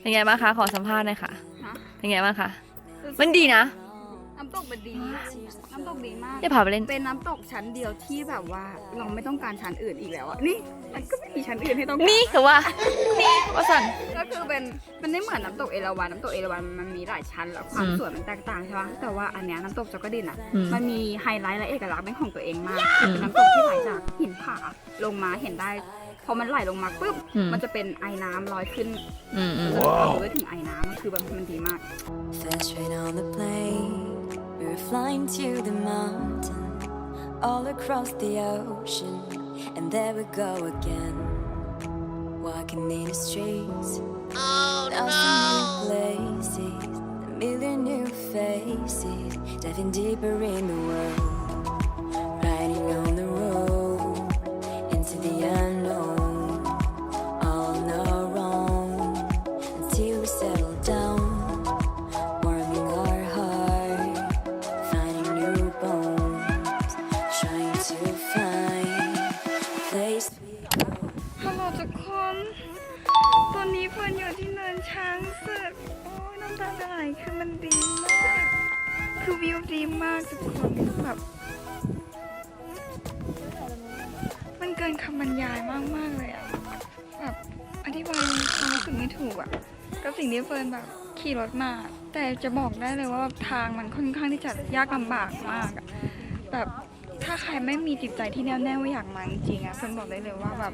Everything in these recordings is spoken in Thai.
เป็นไงบ้างคะ ขอสัมภาษณ์หน่อยค่ะ ฮะเป็นไงบ้างคะ มันดีนะ น้ำตกมันดีน้ำตกดีมาก จะพาไปเล่น เป็นน้ำตกชั้นเดียวที่แบบว่าเราไม่ต้องการชั้นอื่นอีกแล้วอะนี่มันก็ไม่มีชั้นอื่นให้ต้องการนี่คือว่า นี่ว่าสัน ก็คือเป็นมันไม่เหมือนน้ำตกเอราวัณน้ำตกเอราวัณมันมีหลายชั้นแล้วความอืมสวยมันแตกต่างใช่ปะแต่ว่าอันเนี้ยน้ำตกจักรดินอะอืมมันมีไฮไลท์และเอกลักษณ์เป็นของตัวเองมากอืม เป็นน้ำตกที่ไหลจากหินผาลงมาเห็นได้พ อมันไหลลงมาปุ๊บ อืม มันจะเป็นไอ้น้ำลอยขึ้นอืมอืมแล้วเราไปถึงไอ้น้ำมันคือแบบมันดีมาก Fast train on the plane, we were flying to the mountain, all across the ocean, and there we go again. Walking in the streets, oh, new places, a million new faces, diving deeper in the world, สิ่งที่เฟิร์นแบบขี่รถมา แต่จะบอกได้เลยว่าทางมันค่อนข้างที่จะยากลำบากมากอะแบบถ้าใครไม่มีจิตใจที่แน่วแน่ว่าอยากมาจริงๆอะเฟิร์นบอกได้เลยว่าแบบ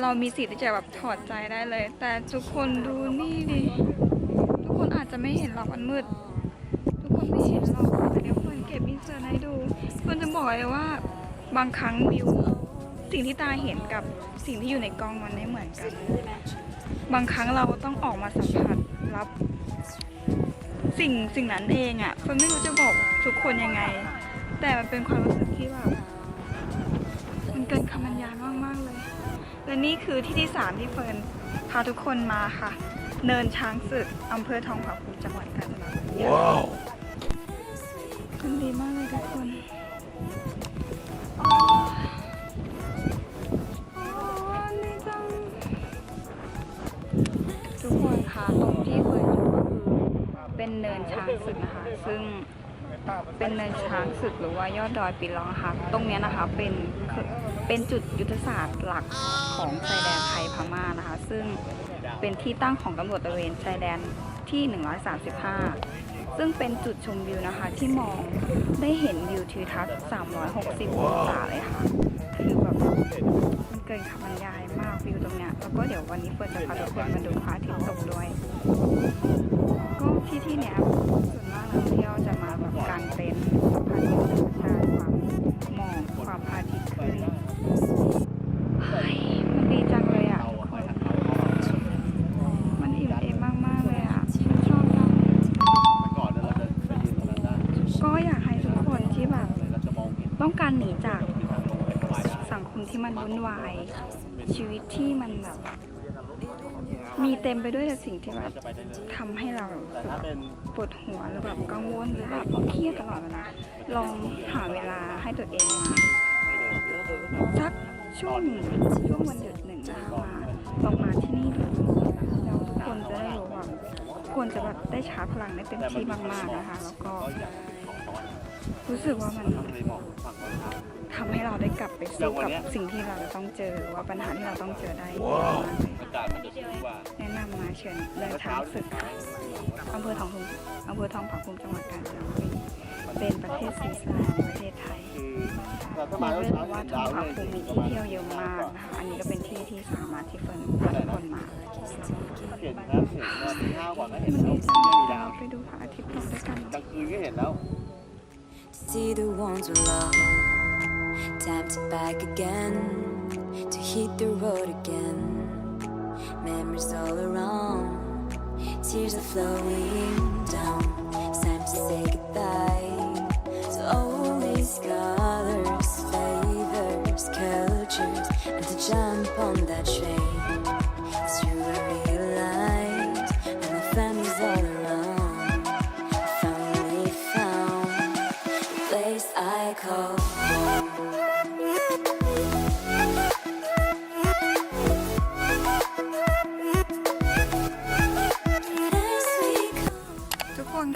เรามีสิทธิ์ที่จะแบบถอดใจได้เลย แต่ทุกคนดูนี่ดิทุกคนอาจจะไม่เห็นหรอกมันมืด ทุกคนไม่เห็นหรอกแต่เดี๋ยวเฟิร์นเก็บอินเสิร์ตให้ดูเฟิร์นจะบอกเลยว่าบางครั้งวิวสิ่งที่ตาเห็นกับสิ่งที่อยู่ในกล้องมันไม่เหมือนกัน บางครั้งเราต้องออกมาสัมผัสรับสิ่งสิ่งนั้นเองอะ่ะเฟิร์นไม่รู้จะบอกทุกคนยังไง แต่มันเป็นความรู้สึกที่แบบมันเกินคำบรรยายมากๆเลย และนี่คือที่ที่สามที่เฟิร์นพาทุกคนมาค่ะ เนินช้างศึกอำเภอทองผาภูมิจังหวัดกาญจนบุรีมันดีมากเลยทุกคน เป็นเนินช้างศึกนะคะ ซึ่งเป็นเนินช้างศึกหรือว่ายอดดอยปีลองค่ะตรงเนี้ยนะคะเป็นเป็นจุดยุทธศาสตร์หลักของชายแดนไทยพม่านะคะ ซึ่งเป็นที่ตั้งของตำรวจตระเวนชายแดนที่ 135 ซึ่งเป็นจุดชมวิวนะคะที่มองได้เห็นวิวทิวทัศน์ 360 องศาเลยค่ะ คือแบบ เกินคำบรรยายมากวิวตรงเนี้ยแล้วก็เดี๋ยววันนี้เฟิร์นจะพาทุกคนมาดูพระอาทิตย์ตกด้วย ก็ที่ที่เนี้ยส่วนมากนักท่องเที่ยวจะมาแบบกางเต็นท์ มันวุ่นวาย ชีวิตที่มันแบบมีเต็มไปด้วยแต่สิ่งที่แบบทำให้เราปวดหัวหรือแบบกังวลหรือแบบเครียดตลอดเวลาลองหาเวลาให้ตัวเองมาสักช่วงช่วงวันหยุดหนึ่งนะคะมาลองมาที่นี่ดูแล้วทุกคนจะได้รู้ว่าควรจะแบบได้ชาร์จพลังได้เต็มที่มากๆนะคะ แล้วก็รู้สึกว่ามัน ทำให้เราได้กลับไปสู้กับสิ่งที่เราจะต้องเจอหรือว่าปัญหาที่เราต้องเจอได้มากเลยแนะนำมาเชิญเดินช้างศึกค่ะอำเภอทองภูมิอำเภอทองผาภูมิจังหวัดกาญจนบุรีเป็นประเทศซีซ่าในประเทศไทยบอกเลยว่าทองผาภูมิมีที่เที่ยวเยอะมากนะคะอันนี้ก็เป็นที่ที่สามารถที่เฟิร์นพาทุกคนมามันดีจังเราไปดูพระอาทิตย์ตกด้วยกันกลางคืนก็เห็นแล้ว See the ones we love. Time to back again, to hit the road again. Memories all around, tears are flowing down. It's time to say goodbye to all these colors, flavors, cultures, and to jump on that train.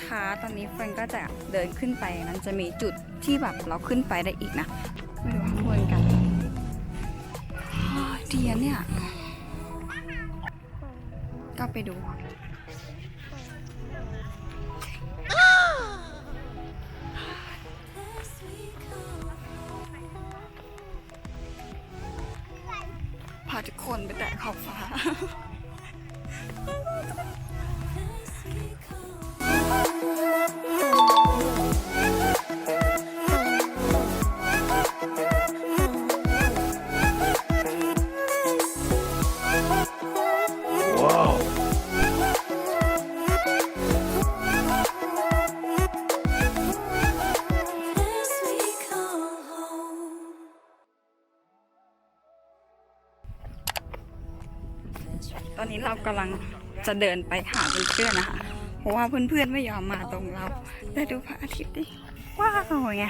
คะตอนนี้เฟิร์นก็จะเดินขึ้นไปนั้นจะมีจุดที่แบบเราขึ้นไปได้อีกนะไปดูข้างบนกันอ้าวดีอะเนี่ย ก็ไปดูพาทุกคนไปแตะขอบฟ้า ตอนนี้เรากำลังจะเดินไปหาเพื่อนๆนะคะ เพราะว่าเพื่อนๆไม่ยอมมาตรงเรา ได้ดูพระอาทิตย์ดิ ว้าวไง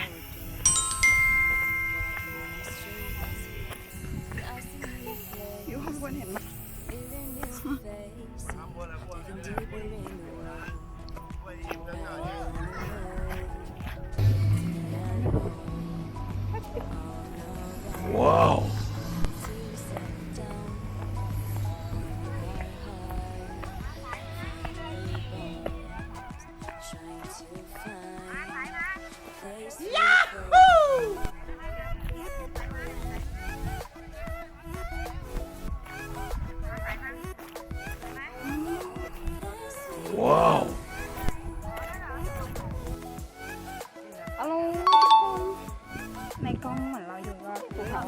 ในกล้องเหมือนเราอยู่ว่าภูเขา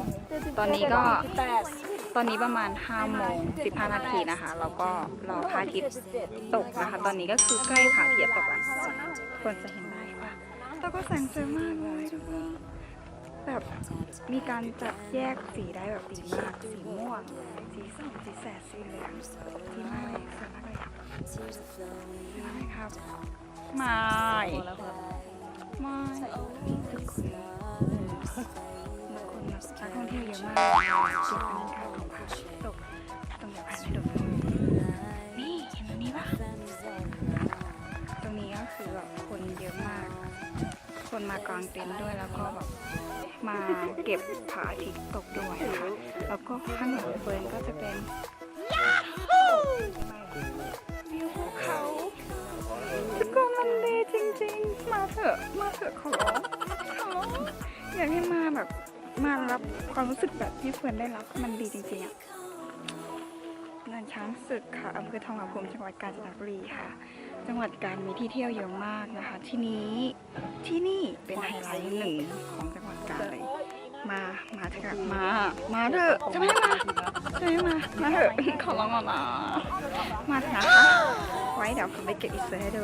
ตอนนี้ก็ตอนนี้ประมาณ5โมง15 นาทีนะคะ แล้วก็รอพระอาทิตย์ตกนะคะ ตอนนี้ก็คือใกล้พระอาทิตย์ตกแล้วควรจะเห็นได้ว่าแล้วก็แสงสวยมากเลยทุกคนแบบมีการจัดแยกสีได้แบบดีมากสีม่วง สีส้มสีแสดสีเหลืองดีมากเลยสวยมากเลยครับสวยมากเลยครับไม่ไม่ทุกคนทุ กคนแบบนักท่องเที่ยวเยอะมากจุดอันนี้ค่ะของพระอาทิตย์ตกต้องอย่าพลาดให้ดูนี่เห็นตรงนี้ปะตรงนี้ก็คือแบบคนเยอะมาก คนมากางเต็นท์ด้วยแล้วก็แบบมาเก็บผาอาทิตย์ตกด้วยนะคะแล้วก็ข้างหลังเฟิร์นก็จะเป็นวิวภูเขาทุกคนมันดีจริงๆ มาเถอะ มารับความรู้สึกแบบที่เฟิร์นได้รับมันดีจริงๆอะเนินช้างศึกค่ะอำเภอทองผาภูมิจังหวัดกาญจนบุรีค่ะ จังหวัดกาญมีที่เที่ยวเยอะมากนะคะ ที่นี้ที่นี่เป็นไฮไลท์หนึ่งของจังหวัดกาญเลย มามาเถอะมา มาเถอะจะไม่มาจะไม่มามาเถอะขอร้องก่อนนะมาเถอะนะคะไว้เดี๋ยวผมไปเก็บอีกเซอร์ให้ดู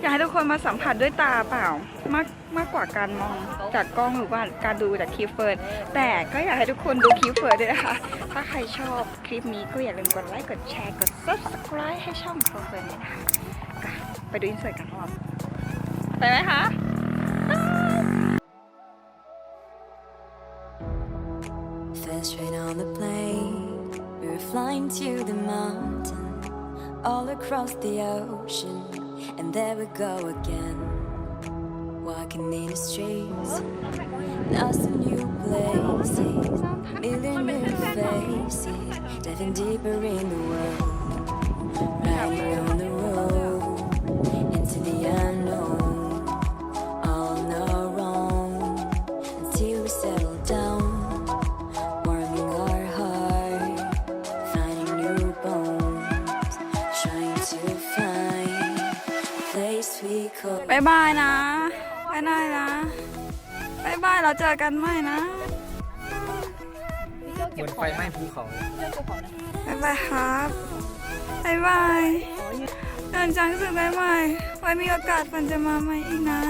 อยากให้ทุกคนมาสัมผัสด้วยตาเปล่ามากมากกว่าการมองจากกล้องหรือว่าการดูจากคลิปเฟิร์นแต่ก็อยากให้ทุกคนดูคลิปเฟิร์นด้วยนะคะ ถ้าใครชอบคลิปนี้ก็อย่าลืมกดไลค์กดแชร์กด subscribe ให้ช่องเฟิร์นด้วยนะคะไปดูอินเสิร์ตกันรับไปไหมคะ First train on the plane, we were flying to the mountain, all across the ocean, and there we go again. Walking in the streets, now some new places, million new faces, diving deeper in the world, riding on the road into the unknown, all on our own. Until we settle down ายบายนะบายบายนะบายบายเราเจอกันใหม่นะเหมือนไฟไหม้ภูเขาบายบายครับบายบายเดินจังสึกบายบายไว้มีโอกาสมันจะมาใหม่อีกนะ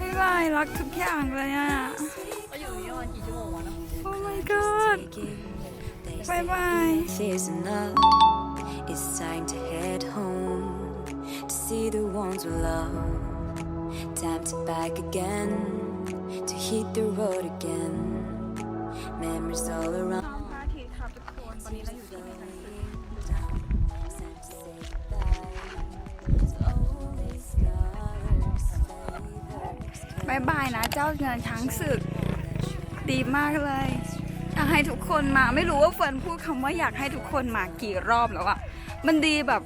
บายบายรักทุกอย่างเลยอะโอ้ my god Bye bye. Fears enough. It's time to head home to see the ones we love. Time to back again, to hit the road again. Memories all around. ทีค่ทุกคนตอนนี้เราอยู่ที่ไหนกัน บายบายนะเจ้าเนินช้างศึก ดีมากเลย อยากให้ทุกคนมาไม่รู้ว่าเฟิร์นพูดคำว่าอยากให้ทุกคนมากี่รอบแล้วอะมันดีแบบ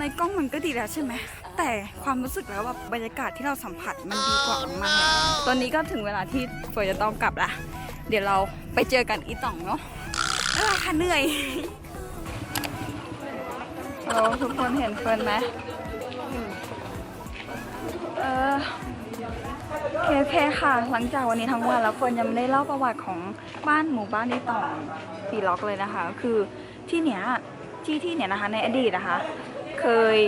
ในกล้องมันก็ดีแล้วใช่ไหม แต่ความรู้สึกแล้วแบบบรรยากาศที่เราสัมผัสมันดีกว่ามากๆตอนนี้ก็ถึงเวลาที่เฟิร์นจะต้องกลับละ เดี๋ยวเราไปเจอกันอีต่องเนาะบ๊ายบายค่ะเหนื่อยเราทุกคนเห็นเฟิร์นไหมเออโอเคโอเคค่ะ หลังจากวันนี้ทั้งวันแล้วเฟิร์นยังไม่ได้เล่าประวัติของบ้านหมู่บ้านในต่องปีล็อกเลยนะคะ คือที่เนี้ยที่ที่เนี้ยนะคะในอดีตนะคะ เคย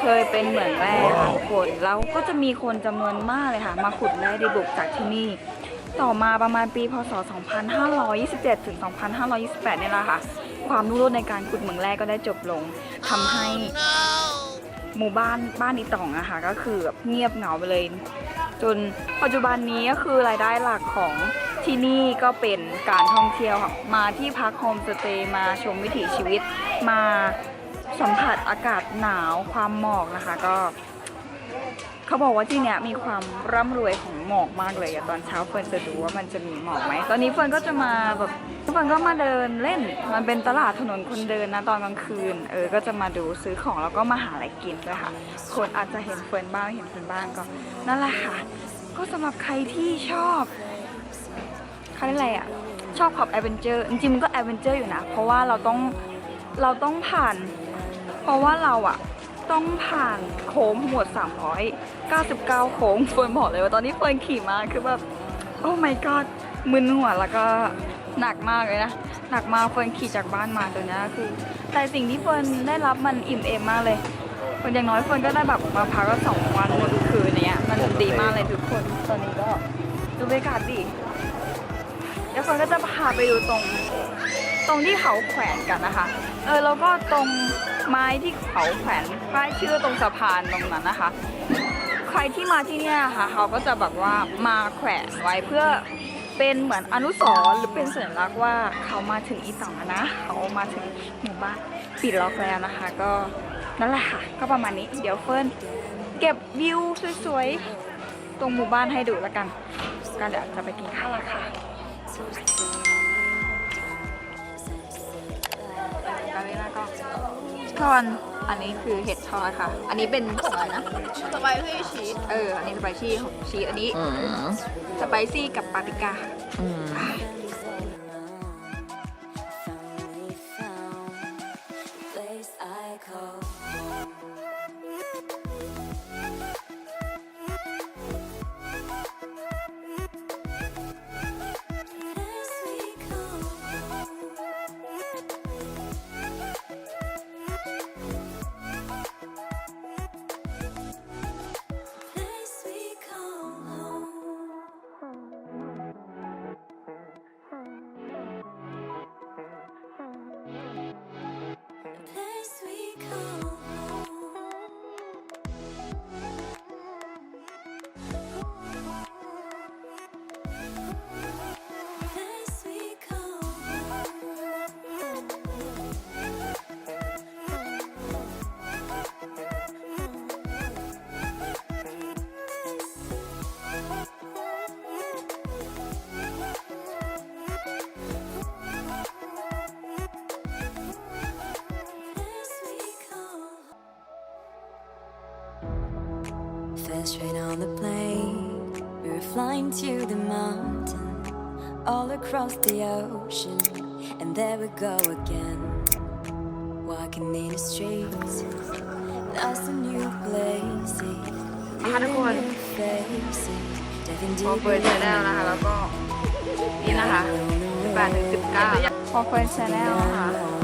เคยเป็นเหมืองแร่ค่ะทุกคนแล้วก็จะมีคนจำนวนมากเลยค่ะ มาขุดแร่ดีบุกจากที่นี่ ต่อมาประมาณปีพศ 2527 ถึง 2528 เนี่ยแหละค่ะ ความรุ่งโรจน์ในการขุดเหมืองแร่ก็ได้จบลงทำให้หมู่บ้านบ้านอีต่องอะค่ะก็คือแบบเงียบเหงาไปเลย จนปัจจุบันนี้ก็คือรายได้หลักของที่นี่ก็เป็นการท่องเที่ยวค่ะมาที่พักโฮมสเตย์มาชมวิถีชีวิตมา สัมผัสอากาศหนาวความหมอกนะคะก็ เขาบอกว่าที่เนี้ยมีความร่ำรวยของหมอกมากเลยอะตอนเช้าเฟิร์นจะดูว่ามันจะมีหมอกไหมตอนนี้เฟิร์นก็จะมาแบบเฟิร์นก็มาเดินเล่น มันเป็นตลาดถนนคนเดินนะตอนกลางคืน เออก็จะมาดูซื้อของแล้วก็มาหาอะไรกินด้วยค่ะคนอาจจะเห็นเฟิร์นบ้างเห็นเฟิร์นบ้างก็นั่นแหละค่ะ ก็สำหรับใครที่ชอบเขาเรียกอะไรอะชอบขับแอดเวนเจอร์จริงๆมันก็แอดเวนเจอร์อยู่นะเพราะว่าเราต้องเราต้องผ่าน เพราะว่าเราอะต้องผ่านโค้งทั้งหมด399 โค้งเฟิร์นบอกเลยว่าตอนนี้เฟิร์นขี่มาคือแบบโอ้ my god มึนหัวแล้วก็หนักมากเลยนะ หนักมากเฟิร์นขี่จากบ้านมาตัวนี้คือ แต่สิ่งที่เฟิร์นได้รับมันอิ่มเอมมากเลยเฟิร์นอย่างน้อยเฟิร์นก็ได้แบบมาพักก็สองวันหนึ่งคืนเนี้ยมันดีมากเลยทุกคนตอนนี้ก็ดูบรรยากาศดีเดี๋ยวเฟิร์นก็จะพาไปดูตรง ตรงที่เขาแขวนกันนะคะ เออแล้วก็ตรงไม้ที่เขาแขวนป้ายชื่อตรงสะพานตรงนั้นนะคะ ใครที่มาที่เนี่ยค่ะ เขาก็จะแบบว่ามาแขวนไว้เพื่อเป็นเหมือนอนุสรณ์หรือเป็นสัญลักษณ์ว่าเขามาถึงอีต่องแล้วนะเขามาถึงหมู่บ้านปิดล็อกแล้วนะคะ ก็นั่นแหละค่ะ ก็ประมาณนี้เดี๋ยวเฟิร์นเก็บวิวสวยๆ ตรงหมู่บ้านให้ดูแล้วกันก็เดี๋ยวจะไปกินข้าวละค่ะ กาเวลาก็ทอนอันนี้คือเห็ดทอดค่ะ อันนี้เป็นอะไรนะ สไปซี่ชีสเออ อันนี้สไปซี่ของชีสอันนี้อืมสไปซี่กับปาปริก้า อืม First train on the plane, we were flying to the mountain, all across the ocean, and there we go again. Walking in the streets, lost in new places, Ah, ทุกคน new faces, diving พอ deep เฟิร์นชาแนลนะคะแล้วก็นี่นะคะ8ถึง19พอเฟิร์นชาแนลค่ะ